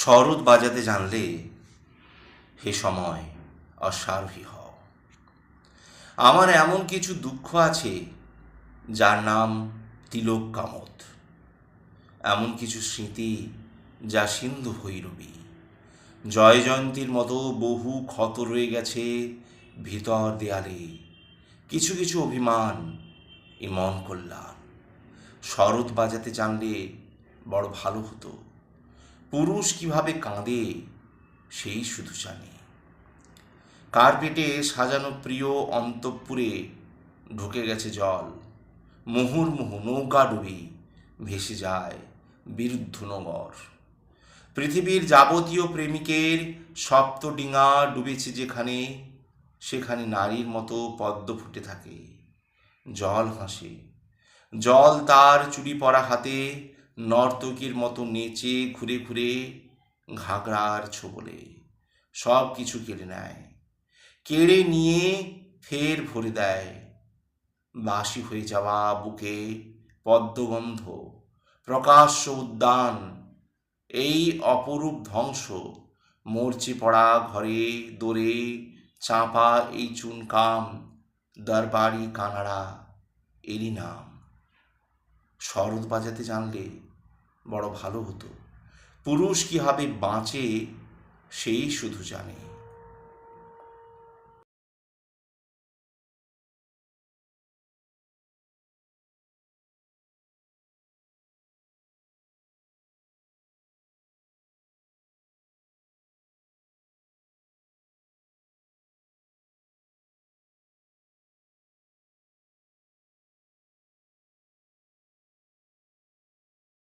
শরৎ বাজাতে জানলে হে সময় অশ্বারোহী হও। আমার এমন কিছু দুঃখ আছে যার নাম তিলক কামত। এমন কিছু স্মৃতি যা সিন্ধু ভৈরবী। জয়জয়ন্তীর মতো বহু ক্ষত রয়ে গেছে ভিতর দেয়ালে। কিছু কিছু অভিমান ইমন কল্যাণ। শরৎ বাজাতে জানলে বড় ভালো হতো। পুরুষ কীভাবে কাঁদে, সেই শুধু জানে। কার্পেটে সাজানো প্রিয় অন্তঃপুরে ঢুকে গেছে জল। মুহুর্মুহু নৌকা ডুবে ভেসে যায় বিরুদ্ধ নগর। পৃথিবীর যাবতীয় প্রেমিকের সপ্তডিঙা ডুবেছে যেখানে, সেখানে নারীর মতো পদ্ম ফুটে থাকে। জল হাসে জল তার চুরি পরা হাতে নর্তকীর মতো নেচে ঘুরে ঘুরে ঘাগড়ার ছোবলে সব কিছু কেড়ে নেয়। কেড়ে নিয়ে ফের ভরে দেয়। বাসি হয়ে যাওয়া বুকে পদ্মগন্ধ, প্রকাশ্য উদ্যান, এই অপরূপ ধ্বংস, মরচে পড়া ঘরে দোরে চাপা এই চুনকাম দরবারি কানাড়া এরই নাম। শরৎ বাজাতে জানলে বড় ভালো হতো। পুরুষ কীভাবে বাঁচে সেই শুধু জানে।